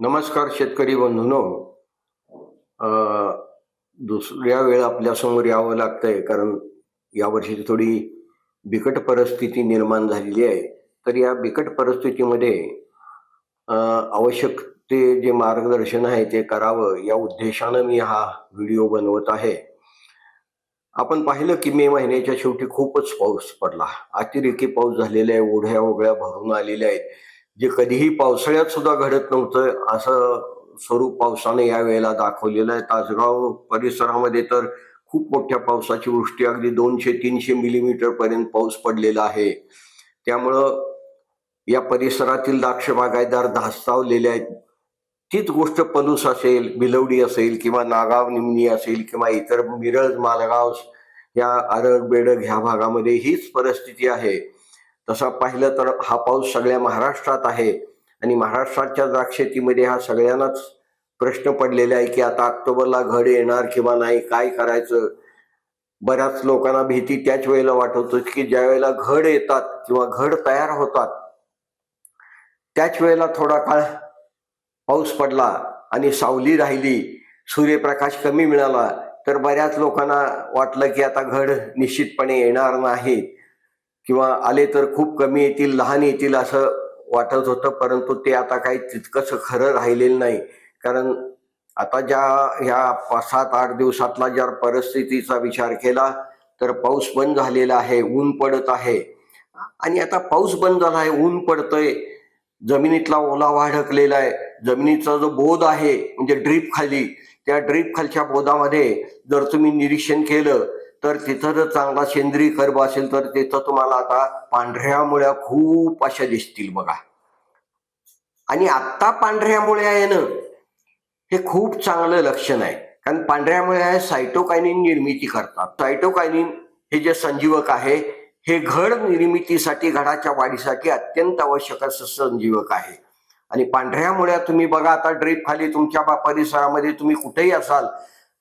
नमस्कार शेतकरी बंधूनो. दुसऱ्या वेळ आपल्यासमोर यावं लागतंय कारण यावर्षी थोडी बिकट परिस्थिती निर्माण झालेली आहे. तर या बिकट परिस्थितीमध्ये आवश्यक ते जे मार्गदर्शन आहे ते करावं या उद्देशानं मी हा व्हिडिओ बनवत आहे. आपण पाहिलं की मे महिन्याच्या शेवटी खूपच पाऊस पडला. अतिरेकी पाऊस झालेला आहे ओढ्या ओघळ्या भरून आलेल्या आहेत. जे कधीही पावसाळ्यात सुद्धा घडत नव्हतं असं स्वरूप पावसाने या वेळेला दाखवलेलं आहे. तासगाव परिसरामध्ये तर खूप मोठ्या पावसाची वृष्टी अगदी दोनशे तीनशे मिलीमीटर पर्यंत पाऊस पडलेला आहे. त्यामुळं या परिसरातील द्राक्ष बागायतदार धास्तावलेले आहेत. तीच गोष्ट पलूस असेल बिलवडी असेल किंवा नागाव निमणी असेल किंवा इतर मिरज मालगाव या आरग बेडग ह्या भागामध्ये हीच परिस्थिती आहे. तसा पाहिलं तर हा पाऊस सगळ्या महाराष्ट्रात आहे. आणि महाराष्ट्राच्या द्राक्ष शेतीमध्ये हा सगळ्यांनाच प्रश्न पडलेला आहे की आता ऑक्टोबरला घड येणार किंवा नाही काय करायचं? बऱ्याच लोकांना भीती त्याच वेळेला वाटवतो की ज्या वेळेला घड येतात किंवा घड तयार होतात त्याच वेळेला थोडा काळ पाऊस पडला आणि सावली राहिली सूर्यप्रकाश कमी मिळाला तर बऱ्याच लोकांना वाटलं की आता घड निश्चितपणे येणार नाही. किंवा आले तर खूप कमी येतील लहान येतील असं वाटत होतं परंतु ते आता काही तितकंसं खरं राहिलेलं नाही. कारण आता ज्या ह्या पाच सात आठ दिवसातला जर परिस्थितीचा विचार केला तर पाऊस बंद झालेला आहे ऊन पडत आहे. आणि आता पाऊस बंद झाला आहे ऊन पडतंय जमिनीतला ओलावा अडकलेला आहे जमिनीचा जो बोध आहे म्हणजे ड्रीप खाली त्या ड्रीप खालच्या बोधामध्ये जर तुम्ही निरीक्षण केलं तर तिथं जर चांगला सेंद्रिय कर्ब असेल तर तिथं तुम्हाला आता पांढऱ्या मुळ्या खूप अशा दिसतील बघा. आणि आत्ता पांढऱ्या मुळ्या येणं हे खूप चांगलं लक्षण आहे. कारण पांढऱ्या मुळ्या सायटोकायनिन निर्मिती करतात. सायटोकायनिन हे जे संजीवक आहे हे घड निर्मितीसाठी घडाच्या वाढीसाठी अत्यंत आवश्यक असं संजीवक आहे. आणि पांढऱ्या मुळ्या तुम्ही बघा आता ड्रीप खाली तुमच्या परिसरामध्ये तुम्ही कुठेही असाल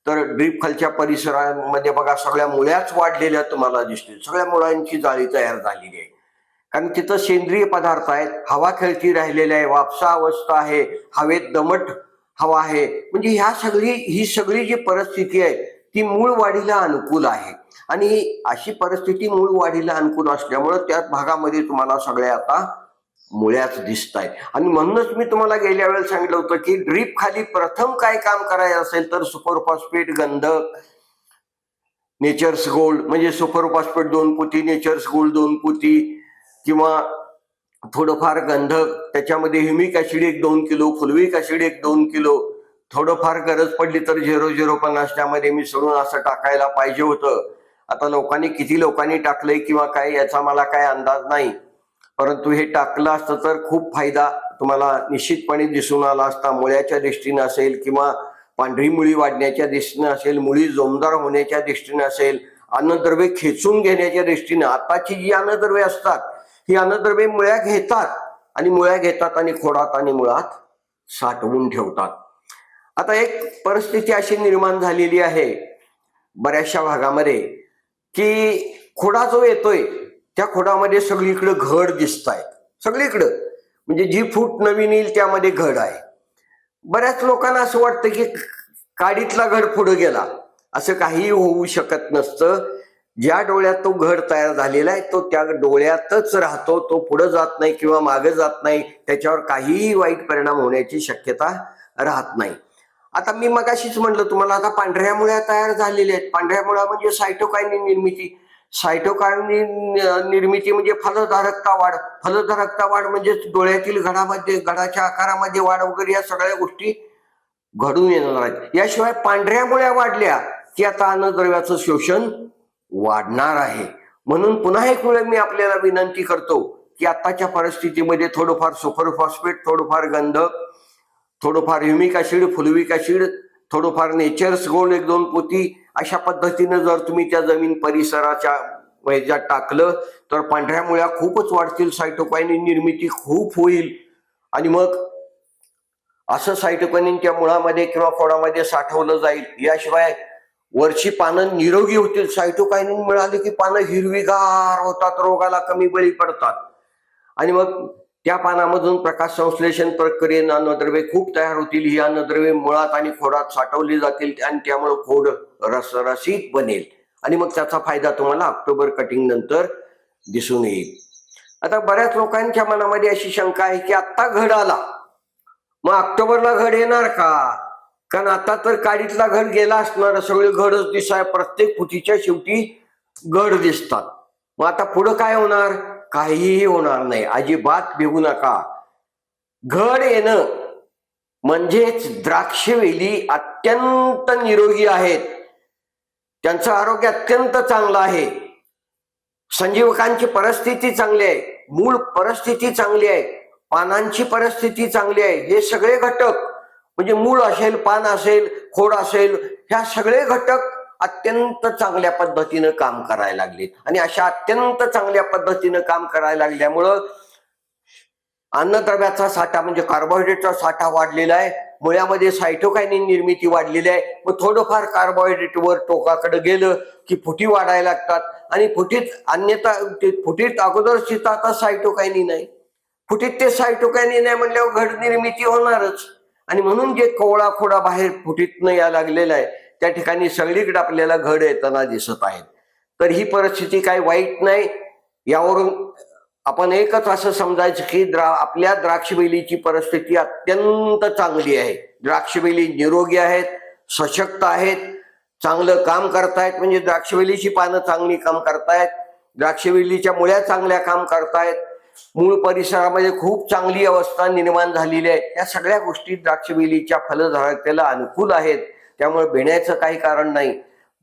तर ड्रीप खालच्या परिसरामध्ये बघा सगळ्या मुळ्याच वाढलेल्या तुम्हाला दिसतील. सगळ्या मुळांची जाळी तयार झालेली आहे. कारण तिथं सेंद्रिय पदार्थ आहेत. हवा खेळती राहिलेली आहे. वापसा अवस्था आहे. हवेत दमट हवा आहे. म्हणजे ह्या सगळी ही सगळी जी परिस्थिती आहे ती मूळ वाढीला अनुकूल आहे. आणि अशी परिस्थिती मूळ वाढीला अनुकूल असल्यामुळं त्या भागामध्ये तुम्हाला सगळ्या आता मुळ्याच दिसत आहेत आणि म्हणूनच मी तुम्हाला गेल्या वेळेला सांगितलं होतं की ड्रीप खाली प्रथम काय काम करायचं असेल तर सुपर फॉस्फेट गंधक नेचर्स गोल्ड म्हणजे सुपर फॉस्फेट दोन पुती नेचर्स गोल्ड दोन पुती किंवा थोडंफार गंधक त्याच्यामध्ये ह्युमिक ऍसिड एक दोन किलो फुलविक ऍसिड एक दोन किलो थोडंफार गरज पडली तर झिरो झिरो पन्नास त्यामध्ये मिसळून असं टाकायला पाहिजे होतं. आता लोकांनी किती लोकांनी टाकलंय किंवा काय याचा मला काय अंदाज नाही. परंतु हे टाकलं असतं तर खूप फायदा तुम्हाला निश्चितपणे दिसून आला असता. मुळ्याच्या दृष्टीने असेल किंवा पांढरी मुळी वाढण्याच्या दृष्टीने असेल मुळी जोमदार होण्याच्या दृष्टीने असेल अन्नद्रव्ये खेचून घेण्याच्या दृष्टीने आताची जी अन्नद्रव्ये असतात ही अन्नद्रव्ये मुळ्या घेतात आणि मुळ्या घेतात आणि खोडात आणि मुळात साठवून ठेवतात. आता एक परिस्थिती अशी निर्माण झालेली आहे बऱ्याचशा भागामध्ये की खोडा जो येतोय त्या खोडामध्ये सगळीकडे घड दिसत आहे सगळीकडं. म्हणजे जी फूट नवीन येईल त्यामध्ये घड आहे. बऱ्याच लोकांना असं वाटतं की काडीतला घड पुढे गेला. असं काहीही होऊ शकत नसतं. ज्या डोळ्यात तो घड तयार झालेला आहे तो त्या डोळ्यातच राहतो. तो पुढे जात नाही किंवा मागे जात नाही त्याच्यावर काहीही वाईट परिणाम होण्याची शक्यता राहत नाही. आता मी मगाशीच म्हणलं तुम्हाला आता पांढऱ्या मुळ्या तयार झालेल्या आहेत. पांढऱ्या मुळ्या म्हणजे सायटोकायनी निर्मिती. सायटोकायनिन निर्मिती म्हणजे फलधारकता वाढ. फलधारकता वाढ म्हणजे डोळ्यातील घडामध्ये घडाच्या आकारामध्ये वाढ वगैरे या सगळ्या गोष्टी घडून येणार आहेत. याशिवाय पांढऱ्या मुळ्या वाढल्या की आता अन्नद्रव्याचं शोषण वाढणार आहे. म्हणून पुन्हा एक वेळ मी आपल्याला विनंती करतो की आताच्या परिस्थितीमध्ये थोडंफार सुपर फॉस्फेट थोडंफार गंधक थोडंफार ह्युमिक ऍसिड फुलविक ऍसिड थोडंफार नेचर्स गोल्ड एक दोन पोती अशा पद्धतीनं जर तुम्ही त्या जमीन परिसराच्या ह्याच्यात टाकलं तर पांढऱ्या मुळ्या खूपच वाढतील सायटोपायनी निर्मिती खूप होईल. आणि मग असं सायटोकायनिन त्या मुळामध्ये किंवा खोडामध्ये साठवलं जाईल. याशिवाय वरची पानं निरोगी होतील. सायटोकायनिन मिळाली की पानं हिरवीगार होतात रोगाला कमी बळी पडतात. आणि मग त्या पानामधून प्रकाश संश्लेषण प्रक्रियेनं अन्नद्रव्ये खूप तयार होतील. ही अन्नद्रव्ये मुळात आणि खोडात साठवली जातील आणि त्यामुळे खोड रसरशीत बनेल. आणि मग त्याचा फायदा तुम्हाला ऑक्टोबर कटिंग नंतर दिसून येईल. आता बऱ्याच लोकांच्या मनामध्ये अशी शंका आहे की आत्ता घड आला. मग ऑक्टोबरला घड येणार का? कारण आता तर काडीतला घड गेला असणार. सगळे घडच दिसाय. प्रत्येक फुटीच्या शेवटी घड दिसतात. मग आता पुढं काय होणार? काहीही होणार नाही. अजिबात भिवू नका. घड येणं म्हणजेच द्राक्षवेली अत्यंत निरोगी आहेत. त्यांचं आरोग्य अत्यंत चांगलं आहे. संजीवकांची परिस्थिती चांगली आहे. मूळ परिस्थिती चांगली आहे. पानांची परिस्थिती चांगली आहे. हे सगळे घटक म्हणजे मूळ असेल पान असेल खोड असेल ह्या सगळे घटक अत्यंत चांगल्या पद्धतीनं काम करायला लागले. आणि अशा अत्यंत चांगल्या पद्धतीनं काम करायला लागल्यामुळं अन्नद्रव्याचा साठा म्हणजे कार्बोहायड्रेटचा साठा वाढलेला आहे. मुळ्यामध्ये सायटोकायनिन निर्मिती वाढलेली आहे. मग थोडंफार कार्बोहायड्रेट वर टोकाकडे गेलं की फुटी वाढायला लागतात. आणि फुटीत अन्यथा फुटीत अगोदर आता सायटोकायनिन आहे. फुटीत ते सायटोकायनिन आहे म्हणल्यावर घड निर्मिती होणारच. आणि म्हणून जे कोवळा खोडा बाहेर फुटीतनं या लागलेला आहे त्या ठिकाणी सगळीकडे आपल्याला घड येताना दिसत आहेत. तर ही परिस्थिती काही वाईट नाही. यावरून आपण एकच असं समजायचं की द्रा आपल्या द्राक्षबेलीची परिस्थिती अत्यंत चांगली आहे. द्राक्षबेली निरोगी आहेत सशक्त आहेत चांगलं काम करतायत. म्हणजे द्राक्षवेलीची पानं चांगली काम करतायत. द्राक्षवेलीच्या मुळ्या चांगल्या काम करतायत. मूळ परिसरामध्ये खूप चांगली अवस्था निर्माण झालेली आहे. या सगळ्या गोष्टी द्राक्षवेलीच्या फलधारकतेला अनुकूल आहेत. त्यामुळे भिण्याचं काही कारण नाही.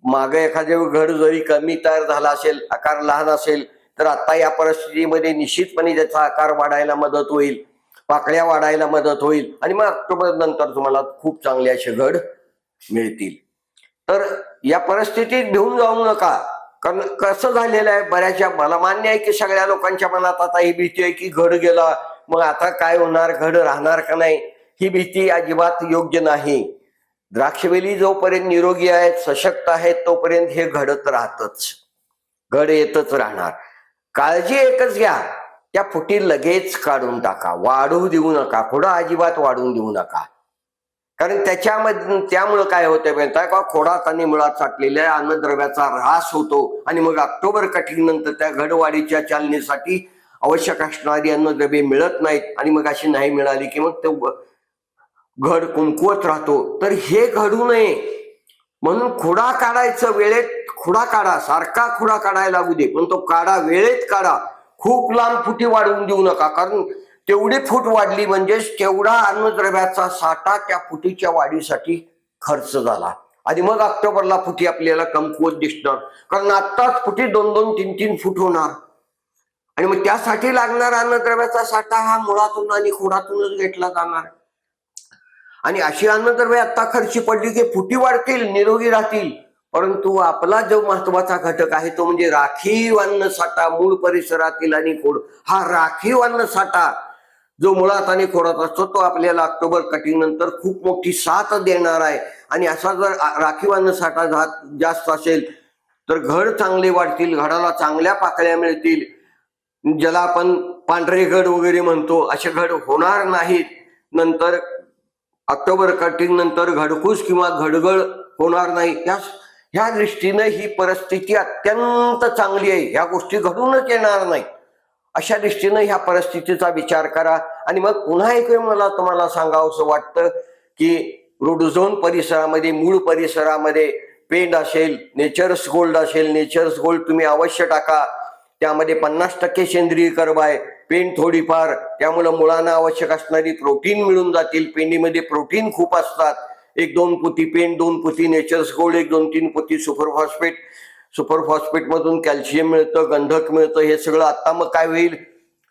मागे एखादे घड जरी कमी तयार झाला असेल आकार लहान असेल तर आता या परिस्थितीमध्ये निश्चितपणे त्याचा आकार वाढायला मदत होईल पाकळ्या वाढायला मदत होईल आणि मग ऑक्टोबर नंतर तुम्हाला खूप चांगले असे घड मिळतील. तर या परिस्थितीत भिवून जाऊ नका. कारण कसं झालेलं आहे बऱ्याचशा मला मान्य आहे की सगळ्या लोकांच्या मनात आता ही भीती आहे की घड गेला मग आता काय होणार घड राहणार का नाही ही भीती अजिबात योग्य नाही. द्राक्षवेली जोपर्यंत निरोगी आहेत सशक्त आहेत तोपर्यंत हे घडत राहतच. घड येतच राहणार. काळजी एकच घ्या. त्या फुटी लगेच काढून टाका. वाढू देऊ नका. खोडा अजिबात वाढवून देऊ नका. कारण त्याच्यामध्ये त्यामुळं काय होतं माहिती का? खोडात आणि मुळात साठलेल्या अन्नद्रव्याचा ऱ्हास होतो आणि मग ऑक्टोबर कटिंग नंतर त्या घडवाढीच्या चालनेसाठी आवश्यक असणारी अन्नद्रव्ये मिळत नाहीत आणि मग अशी नाही मिळाली की मग ते घड कुंकवत राहतो. तर हे घडू नये. म्हणून खुडा काढायचं वेळेत खुडा काढा. सारखा खुडा काढायला लागू दे. पण तो काढा वेळेत काढा. खूप लांब फुटी वाढवून देऊ नका. कारण तेवढी फूट वाढली म्हणजेच तेवढा अन्नद्रव्याचा साठा त्या फुटीच्या वाढीसाठी खर्च झाला. आणि मग ऑक्टोबरला फुटी आपल्याला कमकुवत दिसणार. कारण आत्ताच फुटी दोन दोन तीन तीन फूट होणार. आणि मग त्यासाठी लागणारा अन्नद्रव्याचा साठा हा मुळातून आणि खोडातूनच घेतला जाणार. आणि अशी अन्नद्रव्ये आता खर्ची पडली की फुटी वाढतील निरोगी राहतील. परंतु आपला जो महत्त्वाचा घटक आहे तो म्हणजे राखीव अन्न साठा मूळ परिसरातील आणि खोड. हा राखीव अन्न साठा जो मुळात आणि खोडात असतो तो आपल्याला ऑक्टोबर कटिंग नंतर खूप मोठी साथ देणार आहे. आणि असा जर राखीव अन्न साठा जास्त असेल तर घड चांगले वाढतील घडाला चांगल्या पाकळ्या मिळतील. ज्याला आपण पांढरे घड वगैरे म्हणतो असे घड होणार नाहीत. नंतर ऑक्टोबर कटिंग नंतर घडकूस किंवा घडगळ होणार नाही. या ह्या दृष्टीनं ही परिस्थिती अत्यंत चांगली आहे. ह्या गोष्टी घडूनच येणार नाही. अशा दृष्टीनं ह्या परिस्थितीचा विचार करा. आणि मग पुन्हा एक वेळ मला तुम्हाला सांगावंसं वाटतं की रोडझोन परिसरामध्ये मूळ परिसरामध्ये पेंड असेल नेचर्स गोल्ड असेल नेचर्स गोल्ड तुम्ही अवश्य टाका. त्यामध्ये पन्नास टक्के सेंद्रिय कर्ब आहे. पेंड थोडीफार त्यामुळे मुलांना आवश्यक असणारी प्रोटीन मिळून जातील. पेंडीमध्ये प्रोटीन खूप असतात. एक दोन पोती पेंड दोन पोती नेचर्स गोल्ड एक दोन तीन पोती सुपरफॉस्फेट सुपरफॉस्फेटमधून मधून कॅल्शियम मिळतं गंधक मिळतं हे सगळं आता मग काय होईल?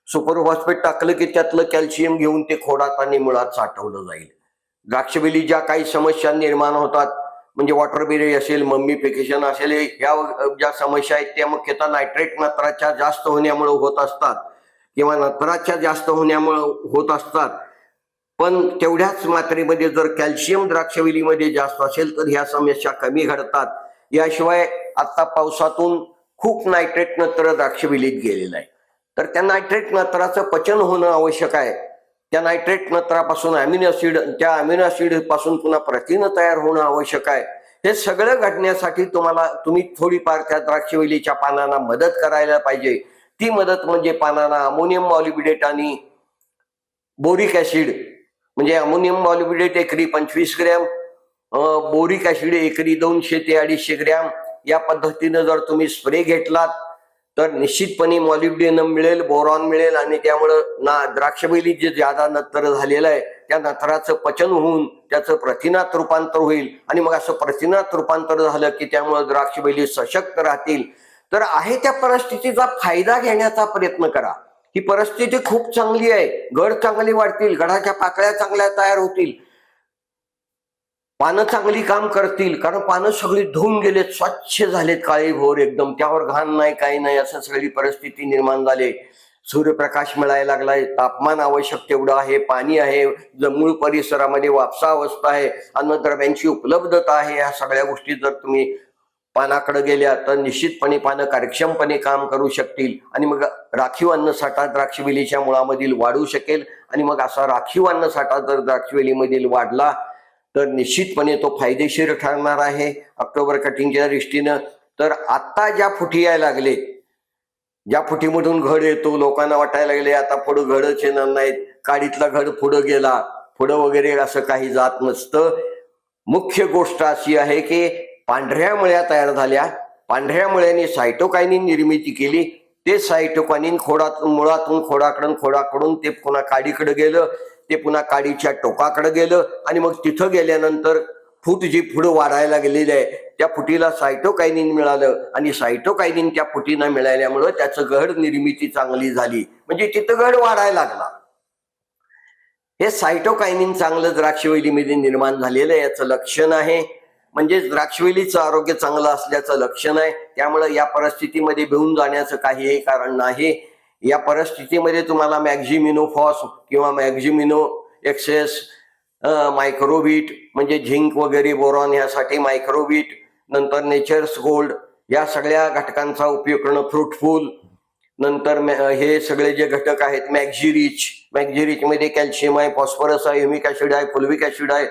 सुपरफॉस्फेट टाकलं की त्यातलं कॅल्शियम घेऊन ते खोडात आणि मुळात साठवलं जाईल. द्राक्षवेली ज्या काही समस्या निर्माण होतात म्हणजे वॉटर बेरी असेल मम्मीफिकेशन असेल ह्या ज्या समस्या आहेत त्या मुख्यतः नायट्रेट मात्राच्या जास्त होण्यामुळे होत असतात. किंवा नत्राच्या जास्त होण्यामुळं होत असतात. पण तेवढ्याच मात्रेमध्ये जर कॅल्शियम द्राक्षवेलीमध्ये जास्त असेल तर ह्या समस्या कमी घडतात. याशिवाय आता पावसातून खूप नायट्रेट नत्र द्राक्षवेलीत गेलेलं आहे. तर त्या नायट्रेट नत्राचं पचन होणं आवश्यक आहे. त्या नायट्रेट नत्रापासून अमिनो ॲसिड त्या अमिनो ॲसिडपासून पुन्हा प्रथिनं तयार होणं आवश्यक आहे. हे सगळं घडण्यासाठी तुम्हाला तुम्ही थोडीफार त्या द्राक्षवेलीच्या पानांना मदत करायला पाहिजे. ती मदत म्हणजे पानांना अमोनियम मॉलिबिडेट आणि बोरिक ऍसिड म्हणजे अमोनियम मॉलिबिडेट एकरी पंचवीस ग्रॅम बोरिक ऍसिड एकरी दोनशे ते अडीचशे ग्रॅम. या पद्धतीनं जर तुम्ही स्प्रे घेतलात तर निश्चितपणे मॉलिब्डेनम मिळेल बोरॉन मिळेल आणि त्यामुळं ना द्राक्षबैली जे ज्यादा नत्र झालेलं आहे त्या नत्राचं पचन होऊन त्याचं प्रथिनात रूपांतर होईल. आणि मग असं प्रथिनात रूपांतर झालं की त्यामुळं द्राक्षबैली सशक्त राहतील. तर आहे त्या परिस्थितीचा फायदा घेण्याचा प्रयत्न करा. ही परिस्थिती खूप चांगली आहे. घड चांगली वाढतील गडाच्या पाकळ्या चांगल्या तयार होतील. पानं चांगली काम करतील कारण पानं सगळी धुवून गेलेत स्वच्छ झालेत काळे भोर एकदम. त्यावर घाण नाही काही नाही असं सगळी परिस्थिती निर्माण झाली. सूर्यप्रकाश मिळायला लागलाय तापमान आवश्यक तेवढं आहे पाणी आहे जमूळ परिसरामध्ये वापसा अवस्था आहे अन्नद्रव्यांची उपलब्धता आहे या सगळ्या गोष्टी जर तुम्ही पानाकडे गेल्या तर निश्चितपणे पानं कार्यक्षमपणे काम करू शकतील. आणि मग राखीव अन्नसाठा द्राक्षवेलीच्या मुळामधील वाढू शकेल. आणि मग असा राखीव अन्नसाठा जर द्राक्षवेलीमधील वाढला तर निश्चितपणे तो फायदेशीर ठरणार आहे. ऑक्टोबर कटिंगच्या दृष्टीनं तर आत्ता ज्या फुटी यायला लागले ज्या फुटीमधून घड येतो लोकांना वाटायला लागले आता पुढं घडच येणार नाहीत. काडीतला घड पुढं गेला पुढं वगैरे असं काही जात नसतं. मुख्य गोष्ट अशी आहे की पांढऱ्या मळ्या तयार झाल्या. पांढऱ्या मळ्याने सायटोकायनी निर्मिती केली. ते सायटोकायनीन खोडातून मुळातून खोडाकडून खोडाकडून ते पुन्हा काडीकडे गेलं. ते पुन्हा काडीच्या टोकाकडे गेलं आणि मग तिथं गेल्यानंतर फूट जी पुढं वाढायला गेलेली आहे त्या फुटीला सायटोकायनिन मिळालं आणि सायटोकायनिन त्या फुटीनं मिळाल्यामुळं त्याचं घड निर्मिती चांगली झाली. म्हणजे तिथं घड वाढायला लागला. हे सायटोकायनिन चांगलं द्राक्षवेलीमध्ये निर्माण झालेलं आहे याचं लक्षण आहे. म्हणजेच द्राक्षवेलीचं आरोग्य चांगलं असल्याचं लक्षण आहे. त्यामुळे या परिस्थितीमध्ये भिवून जाण्याचं काहीही कारण नाही. या परिस्थितीमध्ये तुम्हाला मॅक्झिमिनोफॉस किंवा मॅक्झिमिनो एक्सेस मायक्रोबीट म्हणजे झिंक वगैरे बोरॉन यासाठी मायक्रोबीट नंतर नेचर्स गोल्ड या सगळ्या घटकांचा उपयोग करणं फ्रुटफुल. नंतर मॅ- हे सगळे जे घटक आहेत मॅक्झिरिच मॅग्झिरिचमध्ये कॅल्शियम आहे फॉस्फरस आहे ह्युमिक ऍसिड आहे फुलविक ऍसिड आहे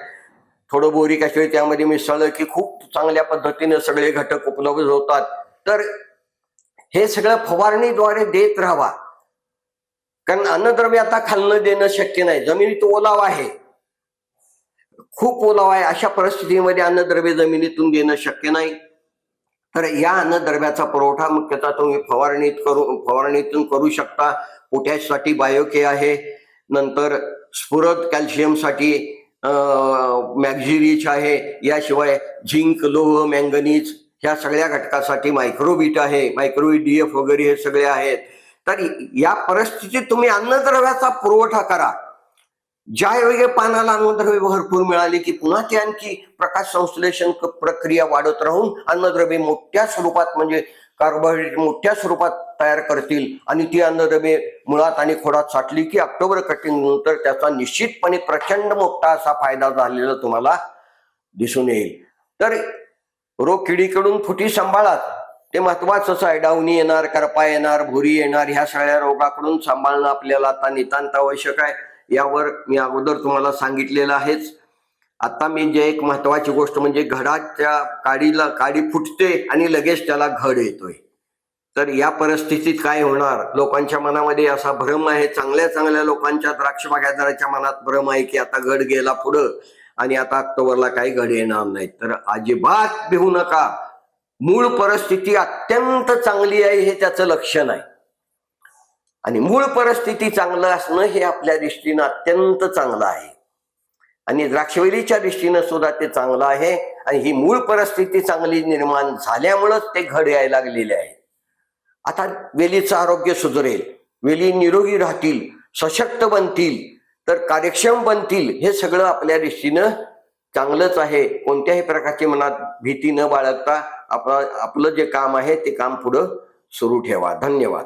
थोडं बोरिक ऍसिड त्यामध्ये मिसळलं की खूप चांगल्या पद्धतीने सगळे घटक उपलब्ध होतात. तर हे सगळं फवारणीद्वारे देत राहावा कारण अन्नद्रव्य आता खालणं देणं शक्य नाही. जमिनीत ओलावा आहे. खूप ओलावा आहे. अशा परिस्थितीमध्ये अन्नद्रव्य जमिनीतून देणं शक्य नाही. तर या अन्नद्रव्याचा पुरवठा मुख्यतः तुम्ही फवारणीत करू फवारणीतून करू शकता. पोटॅशसाठी बायोके आहे. नंतर स्फुरद कॅल्शियमसाठी मॅक्झिरिच आहे याशिवाय झिंक लोह मँगनीज ह्या सगळ्या घटकासाठी मायक्रोबीट आहे मायक्रोबीट डीएफ वगैरे हे सगळे आहेत. तर या परिस्थितीत तुम्ही अन्नद्रव्याचा पुरवठा करा. ज्या वेळी पानाला अन्नद्रव्य भरपूर मिळाली की पुन्हा ती आणखी प्रकाश संश्लेषण प्रक्रिया वाढत राहून अन्नद्रव्य मोठ्या स्वरूपात म्हणजे कार्बोहायड्रेट मोठ्या स्वरूपात तयार करतील आणि ती अन्नद्रव्ये मुळात आणि खोडात साठली की ऑक्टोबर कटिंग नंतर त्याचा निश्चितपणे प्रचंड मोठा असा फायदा झालेला तुम्हाला दिसून येईल. तर रोग किडीकडून फुटी सांभाळात. ते महत्वाचंच आहे. डावणी येणार करपा येणार भुरी येणार ह्या सगळ्या रोगाकडून सांभाळणं आपल्याला आता नितांत आवश्यक आहे. यावर मी अगोदर तुम्हाला सांगितलेलं आहेच. आता मी जे एक महत्वाची गोष्ट म्हणजे घडाच्या काडीला काडी फुटते आणि लगेच त्याला घड येतोय. तर या परिस्थितीत काय होणार? लोकांच्या मनामध्ये असा भ्रम आहे. चांगल्या चांगल्या लोकांच्या द्राक्ष बागायदाराच्या मनात भ्रम आहे की आता घड गेला पुढं आणि आता ऑक्टोबरला काही घड येणार नाही तर अजिबात भिवू नका. मूळ परिस्थिती अत्यंत चांगली आहे हे त्याचं लक्षण आहे आणि मूळ परिस्थिती चांगलं असणं हे आपल्या दृष्टीनं अत्यंत चांगलं आहे. आणि द्राक्षवेलीच्या दृष्टीनं सुद्धा ते चांगलं आहे. आणि ही मूळ परिस्थिती चांगली निर्माण झाल्यामुळंच ते घड यायला लागलेले आहे आता वेलीचं आरोग्य सुधारेल. वेली निरोगी राहतील सशक्त बनतील तर कार्यक्षम बनतील हे सगळं आपल्या दृष्टीनं चांगलंच आहे. कोणत्याही प्रकारची मनात भीती न बाळगता आपलं आपलं जे काम आहे ते काम पुढं सुरू ठेवा. धन्यवाद.